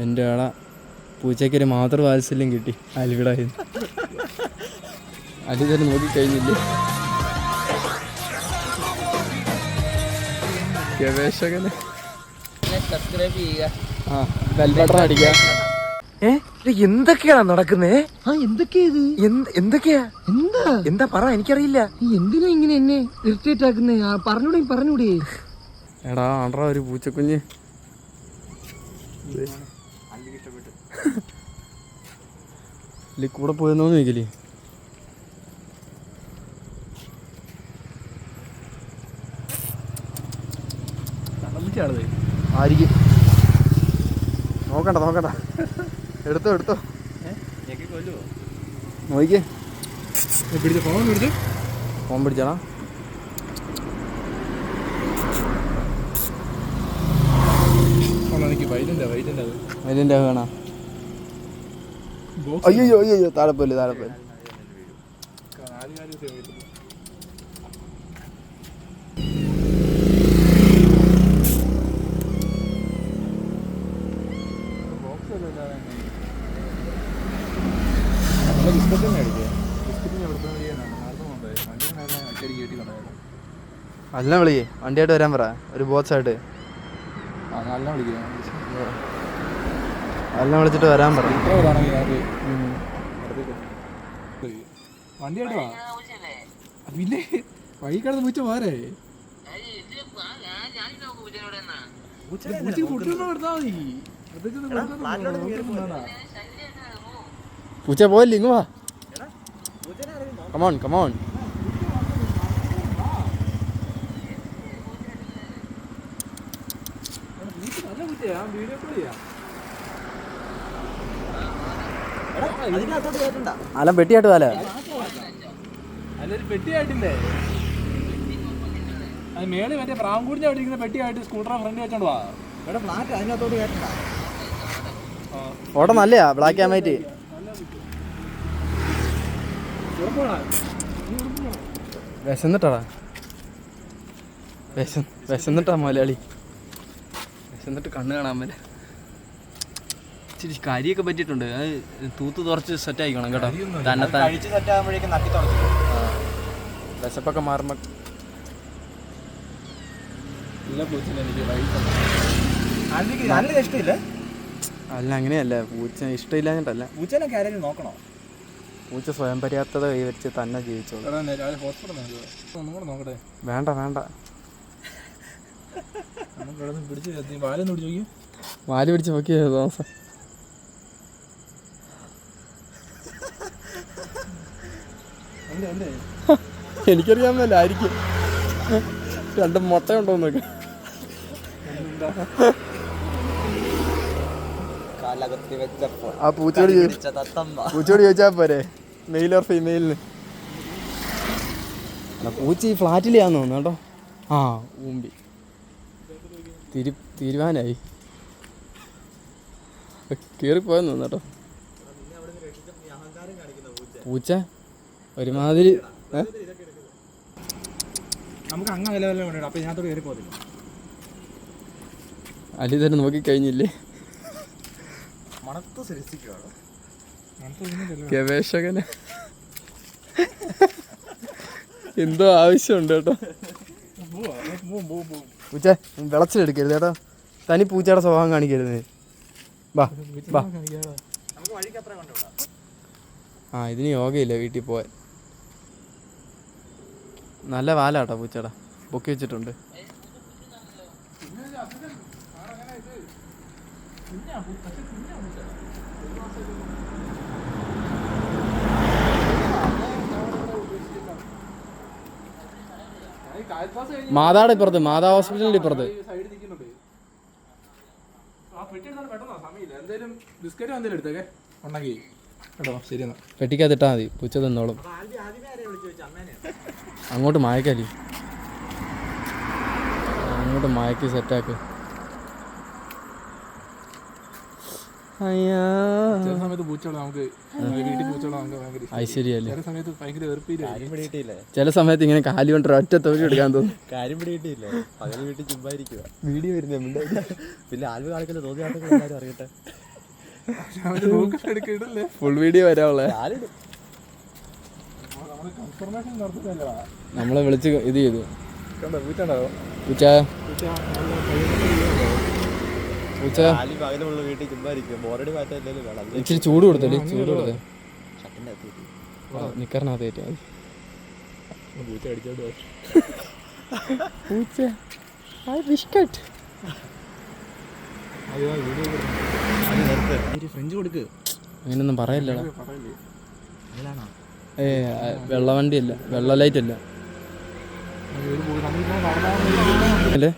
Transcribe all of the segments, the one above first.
എന്റെ ആള. പൂച്ചയ്ക്കൊരു മാതൃവാത്സല്യം കിട്ടി. അലിവിടായി അലി തന്നെ നോക്കിക്കഴിഞ്ഞില്ലേ? ഗവേഷകന്. സബ്സ്ക്രൈബ് ചെയ്യുക ആ ബെൽ ബട്ടൺ അടിക്കുക. ഏ എന്തൊക്കെയാണ് നടക്കുന്നേ? ആ എന്തൊക്കെയാ ഇത്? എന്ത് എന്തൊക്കെയാ? എന്താ? എന്താ പറ എനിക്കറിയില്ല. നീ എന്തിനാ ഇങ്ങനെ എന്നെ ഇറിറ്റേറ്റ് ആക്കുന്നേ? പറഞ്ഞൂടെ പറഞ്ഞൂടെ. എടാ ആണ്ടാ ഒരു പൂച്ചക്കുഞ്ഞ്. ഇല്ല കൂടെ പോയെന്നോന്ന് ചോദിക്കൽ. ആയിരിക്കും നോക്കണ്ട നോക്കണ്ട. എടുത്തോ എടുത്തോ. നോക്കിക്കേ. ഫോൺ പിടിച്ചാടാ അതിന്റെ വേണോ? അയ്യോ അയ്യോ അയ്യോ താഴെ പോലെ താഴെ പോലെ അല്ല വിളിയേ വണ്ടിയായിട്ട് വരാൻ പറ. ഒരു ബോക്സായിട്ട്. അല്ല വിളിച്ചിട്ട് വരാൻ പറ ഉം. വണ്ടിയായിട്ട് വാ. പിന്നെ വഴി കിടന്ന് പൂച്ച പോരെ. പൂച്ച പോയില്ല? ഇങ്ങ് വാ. കമോൺ കമോൺ പൂച്ചയാ വീഡിയോ കോൾ ചെയ്യാം. അല്ല പെട്ടിയായിട്ട് അല്ല അല്ലൊരു പെട്ടിയായിട്ടില്ലേ? അത് മേളിൽ മറ്റേ പ്രാങ്കൂടിന്റെ അവിടെ ഇരിക്കുന്ന പെട്ടിയായിട്ട് സ്കൂട്ടറെ ഫ്രണ്ട് വെച്ചോണ്ട് വാ. ഓട്ടം നല്ലയാ ബ്ലാക്ക് ആൻഡ് വൈറ്റ് വിശന്നിട്ടാടാ. വിശ വിശന്നിട്ടാ മലയാളി വിശന്നിട്ട് കണ്ണ് കാണാൻ മേലെ ഇച്ചിരി കരിയൊക്കെ പറ്റിയിട്ടുണ്ട്. അത് തൂത്ത് തുറച്ച് സെറ്റ് ആയിക്കണം കേട്ടോ. തന്നെ വിശപ്പൊക്കെ മാറുമ്പോ നല്ല പൂച്ചനെ എനിക്ക് വൈകിട്ട് ഇഷ്ടമില്ല? അല്ല അങ്ങനെയല്ല. പൂച്ച ഇഷ്ടമില്ലാഞ്ഞിട്ടല്ല. പൂച്ചനൊക്കെ കാര്യം നോക്കണോ? പൂച്ച സ്വയം പര്യാപ്തത കൈവരിച്ച് തന്നെ ജീവിച്ചോളൂ. വേണ്ട ഞാൻ രാവിലെ ഹോസ്പിറ്റൽ നോക്കുക ഒന്നും കൂടെ നോക്കട്ടെ വേണ്ട വേണ്ട പിടിച്ച് നോക്കി വാൽ പിടിച്ച് നോക്കിയ. തോമസം. എനിക്കറിയാൻ മേല ആയിരിക്കും. രണ്ട് മുട്ട ഉണ്ടോ നോക്ക്. കാലകത്തി വെച്ചപ്പോൾ ആ പൂച്ചയോട് പൂച്ചയോട് ചോദിച്ചാ പോരെ. മെയിൽ ഓർ ഫീമെയിലിന് പൂച്ച ഈ ഫ്ലാറ്റിലാന്ന് തോന്നുന്നു കേട്ടോ. ആ ഊമ്പി. തിരി തീരുമാനായി കീറിപ്പോയെന്ന് തോന്നട്ടോ പൂച്ച? ഒരുമാതിരി നമുക്ക് അങ്ങ് വില വില അലി തന്നെ നോക്കിക്കഴിഞ്ഞില്ലേ? ഗവേഷകന്. എന്തോ ആവശ്യമുണ്ട് കേട്ടോ. പൂച്ച വിളച്ചിലെടുക്കരുത് കേട്ടോ. തനി പൂച്ചയുടെ സ്വഭാവം കാണിക്കരുത്. അത്ര കൊണ്ടുവിടാം ആ ഇതിന് യോഗയില്ല വീട്ടിൽ പോവാൻ. നല്ല വാലാട്ടോ പൂച്ചയുടെ പൊക്കി വെച്ചിട്ടുണ്ട്. മാതാടെ ഇപ്പുറത്ത് മാതാ ഹോസ്പിറ്റലിന്റെ ഇപ്പുറത്ത്. പെട്ടിക്കകത്തിട്ടാ മതി. പൂച്ച തന്നോളും. അങ്ങോട്ട് മായക്കാലി അങ്ങോട്ട് മായക്കി സെറ്റാക്ക് ചില സമയത്ത് പൂച്ചകൾ നമുക്ക് വീട്ടിൽ പൂച്ചകൾ നമുക്ക് ഭയങ്കര ഇഷ്ടം. ഐശ്വര്യല്ലേ? ചില സമയത്ത് ഭയങ്കര വെറുപ്പില്ല കാര്യം പിടിയിട്ടില്ലേ? ചില സമയത്ത് ഇങ്ങനെ കാലി കൊണ്ട് ഒറ്റ തൊഴിൽ എടുക്കാൻ തോന്നും. കാര്യം വീട്ടിൽ വീഡിയോ വരുന്നുണ്ട് പിന്നെ ആൽവ് കാണിക്കൽ തോന്നിയാട്ടെങ്കിൽ എല്ലാവരും അറിയട്ടെ. എടുക്കിടല്ലേ ഫുൾ വീഡിയോ വരാനുള്ളേ. നമ്മൾ കൺഫർമേഷൻ നടത്തുന്നില്ലടാ നമ്മളെ വിളിച്ച് ഇത് ചെയ്തു. കണ്ടോ? പൂച്ച. പൂച്ച. നല്ല പയ്യനെ പൂച്ച കാലി പകലുള്ള വീട്ടിൽ ചുമ്മാ ഇരിക്കും ബോറടി മാറ്റാൻ വേണം അത് ഇച്ചിരി ചൂട് കൊടുത്തല്ലേ ചൂട് കൊടുത്തേ. നിക്കറിനകത്ത് മതി പൂച്ച അടിച്ചോണ്ട്. പൂച്ച. ബിസ്ക്കറ്റ് ഫ്രഞ്ച് കൊടുക്ക്. അങ്ങനെയൊന്നും പറയല്ലടാ. പറയല്ലേ? വെള്ള ഏ വെള്ളവണ്ടി അല്ല വെള്ള ലൈറ്റ് അല്ല. അല്ലേ?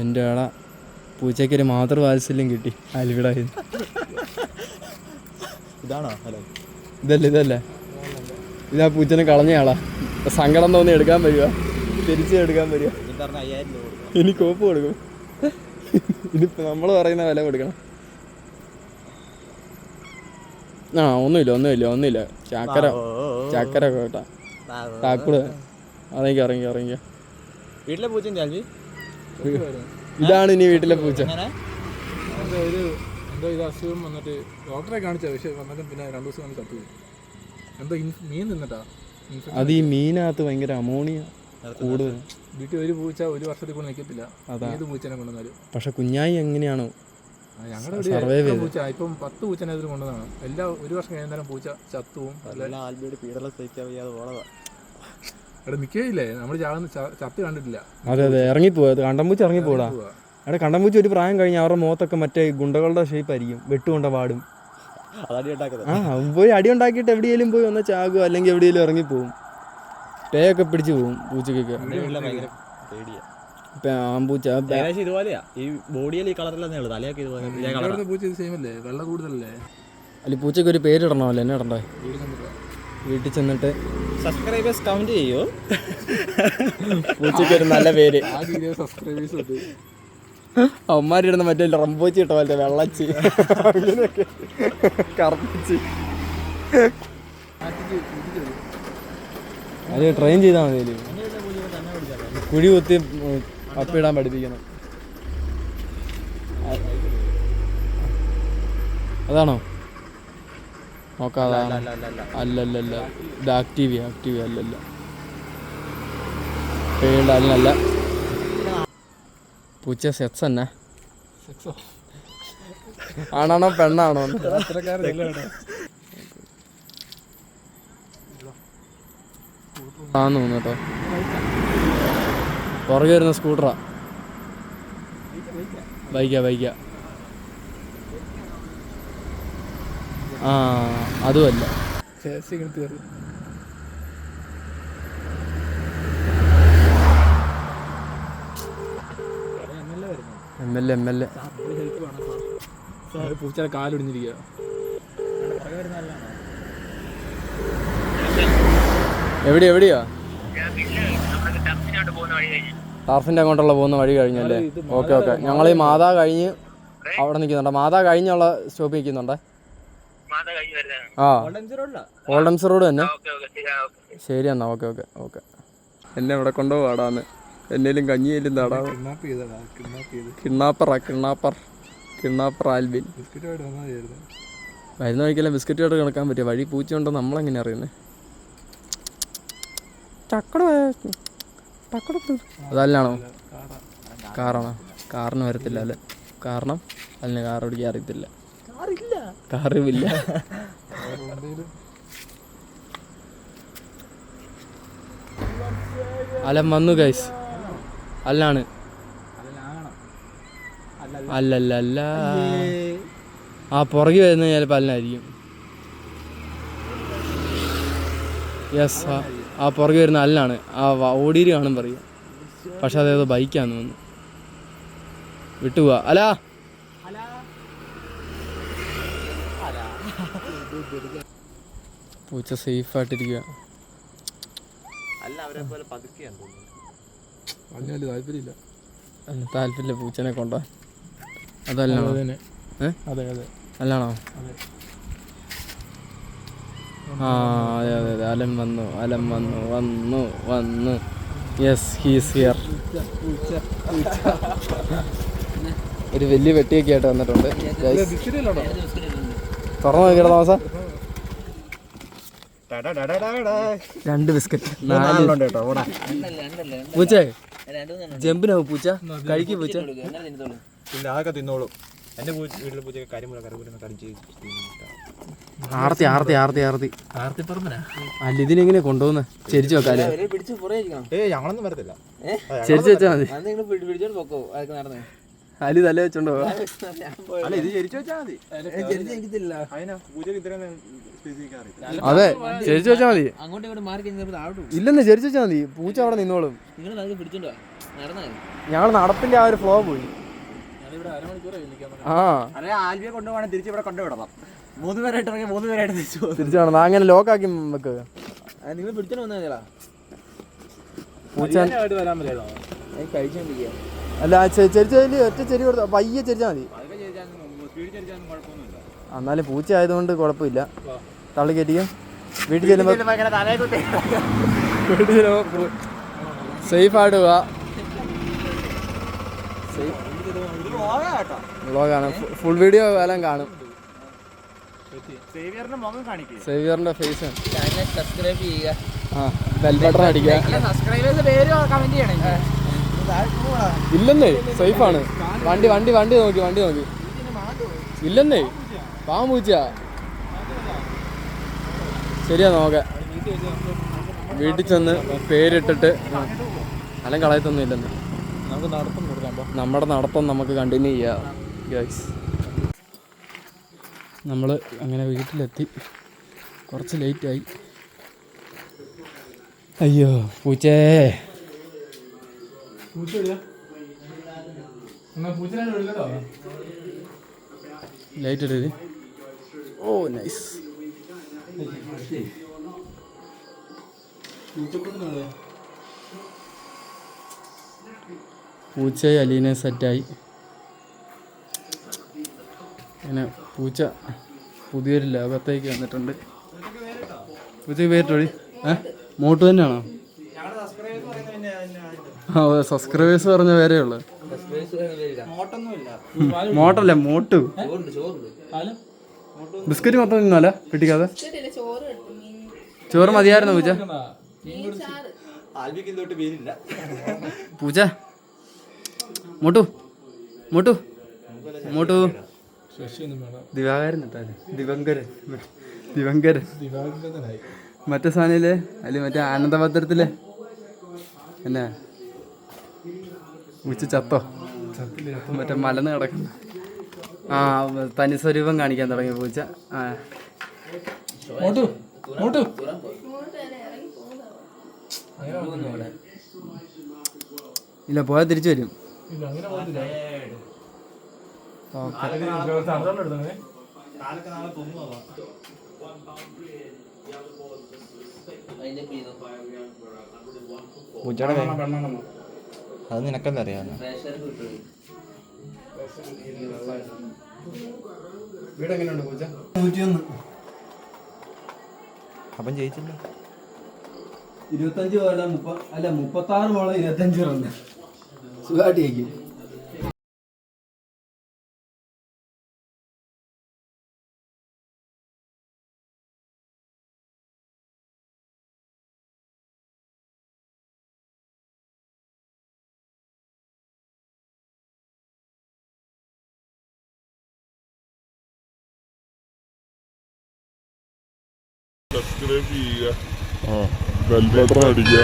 എന്റെ ആടാ പൂച്ചയ്ക്ക് ഒരു മാതൃവാത്സല്യം കിട്ടി. അലിവിടായി ഇതാണോ? ഹലോ. ഇതല്ലേ ഇതല്ലേ? ഇതാ പൂച്ചനെ കളഞ്ഞയാളാ സങ്കടം തോന്നി എടുക്കാൻ പറ്റുക തിരിച്ചു എടുക്കാൻ കൊടുക്കണം. ഇനി കോപ്പ് കൊടുക്കും. ഇനിയിപ്പോ നമ്മൾ പറയുന്ന വില കൊടുക്കണം. ആ ഒന്നുമില്ല ഒന്നുമില്ല ഒന്നുമില്ല. ചാക്കര ചാക്കര കേട്ടാ. താക്കൂട് അതെനിക്ക് ഇറങ്ങി ഇറങ്ങിയ വീട്ടിലെ പൂച്ചയും ഇതാണ് ഇനി വീട്ടിലെ പൂച്ച. ഒരു എന്തോ ഇത് അസുഖം വന്നിട്ട് ഡോക്ടറെ കാണിച്ച പക്ഷെ വന്നിട്ട് പിന്നെ രണ്ടു ദിവസം കൊണ്ട് ചത്തു എന്തോ മീൻ തിന്നിട്ടാ? അത് ഈ മീനകത്ത് ഭയങ്കര അമോണിയ കൂടുതൽ. വീട്ടിൽ ഒരു പൂച്ച ഒരു വർഷത്തിൽ കൂടെ നിൽക്കത്തില്ല. ഏത് പൂച്ചനെ കൊണ്ടുവന്നാലും. പക്ഷെ കുഞ്ഞായി എങ്ങനെയാണോ? ഞങ്ങളുടെ Survive ചെയ്ത്. പൂച്ച? ഇപ്പം പത്ത് പൂച്ചനെ കൊണ്ടുവന്നാണ് എല്ലാ ഒരു വർഷം കഴിയുന്നേരം പൂച്ച ചത്തുവും അല്ല? നല്ല ആൽബിയുടെ പീഡനം സഹിക്കാൻ വയ്യാതെ പോണതാ. ഇവിടെ നിൽക്കുകയില്ലേ നമ്മൾ ചത്ത് കണ്ടിട്ടില്ല. അതെ അതെ. ഇറങ്ങിപ്പോയത് കണ്ടംപൂച്ച ഇറങ്ങിപ്പോടാ പോടാ അവിടെ കണ്ടംപൂച്ച ഒരു പ്രായം കഴിഞ്ഞ് അവരുടെ മുഖത്തൊക്കെ മറ്റേ ഗുണ്ടകളുടെ ഷേപ്പ് ആയിരിക്കും. വെട്ടുകൊണ്ട പാടും ആ അവൻ പോയി അടി ഉണ്ടാക്കിയിട്ട് എവിടെയെങ്കിലും പോയി ഒന്ന് ചാകും അല്ലെങ്കിൽ എവിടെയെങ്കിലും ഇറങ്ങിപ്പോവും. പേ ഒക്കെ പിടിച്ചു പോവും പൂച്ചക്കൊക്കെ. ആമ്പൂച്ച ഇതുപോലെയാ. ഈ ബോഡിയിൽ ഈ ഉള്ളൂ തലയൊക്കെ ഇതുപോലെ പൂച്ച സെയിം അല്ലേ? വെള്ള കൂടുതലല്ലേ? അല്ല പൂച്ചക്ക് ഒരു പേരിടണമല്ലോ എന്നെ ഇടണ്ടേ? വീട്ടിൽ ചെന്നിട്ട് സബ്സ്ക്രൈബേഴ്സ് കമന്റ് ചെയ്യോ. പൂച്ചയ്ക്ക് ഒരു നല്ല പേര്. സബ്സ്ക്രൈബേഴ്സ് ഉണ്ട്. അവന്മാരിടുന്ന മറ്റേ റംബോച്ചി ഇട്ട പോലത്തെ വെള്ളച്ചി. അങ്ങനെയൊക്കെ കറപ്പിച്ച്. അത് ട്രെയിൻ ചെയ്താൽ മതി കുഴി കുത്തി അപ്പിടാൻ പഠിപ്പിക്കണം. അതാണോ? നോക്കാം അല്ലല്ല ഇത് ആക്റ്റീവ് ചെയ്യാം അല്ലല്ലല്ല ഇത് ആക്റ്റീവ് ആക്റ്റീവ് അല്ലല്ല പേടാ അല്ലല്ല പൂച്ച സെക്സ് തന്നെ. ആണാണോ പെണ്ണാണോ? ആന്ന് തോന്നുന്നു കേട്ടോ. പുറകെ വരുന്ന സ്കൂട്ടറാ ബൈക്കാ ബൈക്കാ ആ അതുമല്ല ചേച്ചി ഇങ്ങനെ തീർന്നു M L A M L A. പൂച്ചയുടെ കാലൊടിഞ്ഞിരിക്കുക എവിടെ എവിടെയാ ടാർഫിന്റെ അങ്ങോട്ടുള്ള പോകുന്ന വഴി കഴിഞ്ഞല്ലേ? Okay okay. ഞങ്ങൾ ഈ മാതാ കഴിഞ്ഞ് അവിടെ നിൽക്കുന്നുണ്ട്. മാതാ കഴിഞ്ഞുള്ള സ്റ്റോപ്പ് നിൽക്കുന്നുണ്ട്. ആ. ഓൾഡംസ് റോഡ് തന്നെ? ശരി എന്നാ ഓക്കെ ഓക്കെ ഓക്കെ. എന്നെ ഇവിടെ കൊണ്ടുപോകാടാന്ന് എന്നേലും കഞ്ഞിയിലും താടാ. കിണ്ണാപ്പറാ കിണ്ണാപ്പർ കിണ്ണാപ്പർ ആൽബിൻ. വരുന്ന വഴിക്കെല്ലാം ബിസ്ക്കറ്റ് ആയിട്ട് കിടക്കാൻ പറ്റിയ? വഴി പൂച്ചയുണ്ടോ? നമ്മളെങ്ങനെ അറിയുന്നത് ചക്കട ചക്കട അതല്ലാണോ? കാറാണോ? കാറിന് വരത്തില്ല അല്ലേ? കാരണം അതിന് കാർ ഓടിക്കാൻ അറിയത്തില്ല. കാറില്ല. അലം വന്നു ഗൈസ് അല്ലാണ് അല്ലല്ല അല്ല ആ പുറകെ വരുന്നത് ചിലപ്പോൾ അല്ലായിരിക്കും യെസ് ആ പുറകെ വരുന്ന അല്ലാണ് ആ ഓടിയിട്ട് കാണും പറയും. പക്ഷെ അതേതോ ബൈക്കാന്ന് തോന്നുന്നു. വിട്ടുപോവാ. അലാ! പൂച്ച സേഫ് ആയിട്ടിരിക്കുക അല്ല അവരെ പോലെ പതുക്കെയാണ് തോന്നുന്നു. വലിയ താല്പര്യമില്ല. പൂച്ചനെ കൊണ്ടാ. അതല്ലാണോ അത് അതെ. അല്ലാണോ? ആ അതെ അതെ അതെ. അലം വന്നു അലം വന്നു വന്നു വന്നു. യെസ് ഹീസ് ഹിയർ ഒരു വലിയ വെട്ടിയൊക്കെ ആയിട്ട് വന്നിട്ടുണ്ട്. തുറന്നു നോക്കിയുടെ താമസം രണ്ട് ബിസ്ക്കറ്റ്. നാല് പൂച്ചേ ജമ്പിനാവും പൂച്ച? കഴിക്കും പൂച്ച. പിന്നെ അതൊക്കെ തിന്നോളൂ. എന്റെ പൂച്ച വീട്ടിലെ പൂച്ചയൊക്കെ കരിമുല കറിമുല കടിച്ച് ആർത്തി ആർത്തി ആർത്തി ആർത്തി. ആർത്തിപ്പറമ്പനാ? അല്ല ഇതിനെങ്ങനെ കൊണ്ടുപോകുന്ന? ചെരിച്ചു വെക്കാല്ലേ? ഞങ്ങളൊന്നും വരത്തില്ല. ചെരിച്ചു വെച്ചാ മതി. അലി തല വെച്ചോണ്ട്? അല്ല ഇത് ചരിച്ചു മതി. അതെ ചെരിച്ചു വെച്ചാ മതി. ഇല്ലെന്ന് ചരിച്ചു വെച്ചാ മതി. പൂച്ച അവിടെ നിന്നോളും. ഞങ്ങൾ നടപ്പിന്റെ ആ ഒരു ഫ്ലോ പോയി. ആ. അല്ലെ ആൽവിയെ കൊണ്ടുപോകണം. തിരിച്ച് ഇവിടെ കൊണ്ടുവിടണം. മൂന്ന് പേരായിട്ട് ഇറങ്ങി മൂന്ന് പേരായിട്ട് തിരിച്ചു പോകും തിരിച്ചു വേണം. അങ്ങനെ ലോക്കാക്കി വെക്ക്. നിങ്ങൾ പിടിച്ചോണ്ട് വന്നാ പൂച്ച വരാൻ പറ്റില്ല കഴിച്ചോണ്ടിരിക്കുക അല്ല ആ ചെ- ചെരിച്ച ചെല്ലി ഒറ്റ ചെരി കൊടുത്ത പയ്യെ ചെരിച്ചാൽ മതി. എന്നാലും പൂച്ച ആയതുകൊണ്ട് കുഴപ്പമില്ല. തള്ളി കയറ്റിക്കും വീട്ടിൽ ചെല്ലുമ്പോൾ വീട്ടിൽ ചെല്ലുമ്പോൾ സേഫ് ആയിട്ട് പോവാ. വ്ളോഗാണ് ഫുൾ വീഡിയോ എല്ലാം കാണും. സേവിയറിന്റെ മുഖം കാണിക്കുക സേവിയറിന്റെ ഫേസ് ചാനൽ സബ്സ്ക്രൈബ് ചെയ്യുക. ആ ബെൽ ബട്ടൺ അടിക്കുക. സബ്സ്ക്രൈബേഴ്സ് പേര് കമന്റ് ചെയ്യണേ. ഇല്ലെന്നേ സേഫ് ആണ് വണ്ടി വണ്ടി വണ്ടി നോക്കി വണ്ടി നോക്കി. ഇല്ലെന്നേ പാവം പൂച്ച ശരിയാ നോക്ക. വീട്ടിൽ ചെന്ന് പേരിട്ടിട്ട് അല്ല കളയത്തൊന്നും ഇല്ലെന്ന്. കൊടുക്കാം. നമ്മുടെ നടത്തം നമുക്ക് കണ്ടിന്യൂ ചെയ്യാം നമ്മൾ അങ്ങനെ വീട്ടിലെത്തി. കുറച്ച് ലേറ്റായി അയ്യോ പൂച്ചേ. പൂച്ച ലൈറ്റ് ഇടരുത് ഓ നൈസ് പൂച്ചക്കുട്ടിനെ അലീന സെറ്റായി. അങ്ങനെ പൂച്ച പുതിയൊരു ലോകത്തേക്ക് വന്നിട്ടുണ്ട്. പൂച്ചക്ക് പേരിട്ടൊഴി ഏ? മോട്ട് തന്നെയാണോ? സബ്സ്ക്രൈബേഴ്സ് പറഞ്ഞ പേരേ ഉള്ളു. മോട്ടല്ല മോട്ടു. ബിസ്ക്കറ്റ് മൊത്തം തിന്നാല? കിട്ടിക്കാതെ? ചോറ് മതിയായിരുന്നു പൂജ. പൂജ. മോട്ടു. മോട്ടു. മോട്ടു. ദിവാകരൻ ദിവങ്കരൻ. ദിവങ്കരൻ. മറ്റേ സാധനയിലെ അല്ലെ മറ്റേ ആനന്ദഭദ്രത്തിലെ എന്നാ ഉച്ച ചത്തോ? മറ്റേ മലന്ന് കിടക്കുന്നു. ആ തനി സ്വരൂപം കാണിക്കാൻ തുടങ്ങി പൂച്ച. ആ. ഇല്ല പോയാൽ തിരിച്ചു വരും. ഇല്ല അങ്ങനെ പോകത്തില്ല ഓക്കെ. അത് നിനക്കല്ല നൂറ്റിയൊന്ന്. അപ്പം ജയിച്ചില്ല? ഇരുപത്തഞ്ച് പോലെ മുപ്പ അല്ല മുപ്പത്താറ് മോളെ ഇരുപത്തഞ്ച് റന്ന് സുഖമായിട്ട് സബ്സ്ക്രൈബ് ചെയ്യുക ബെൽ ബട്ടൺ അടിക്കുക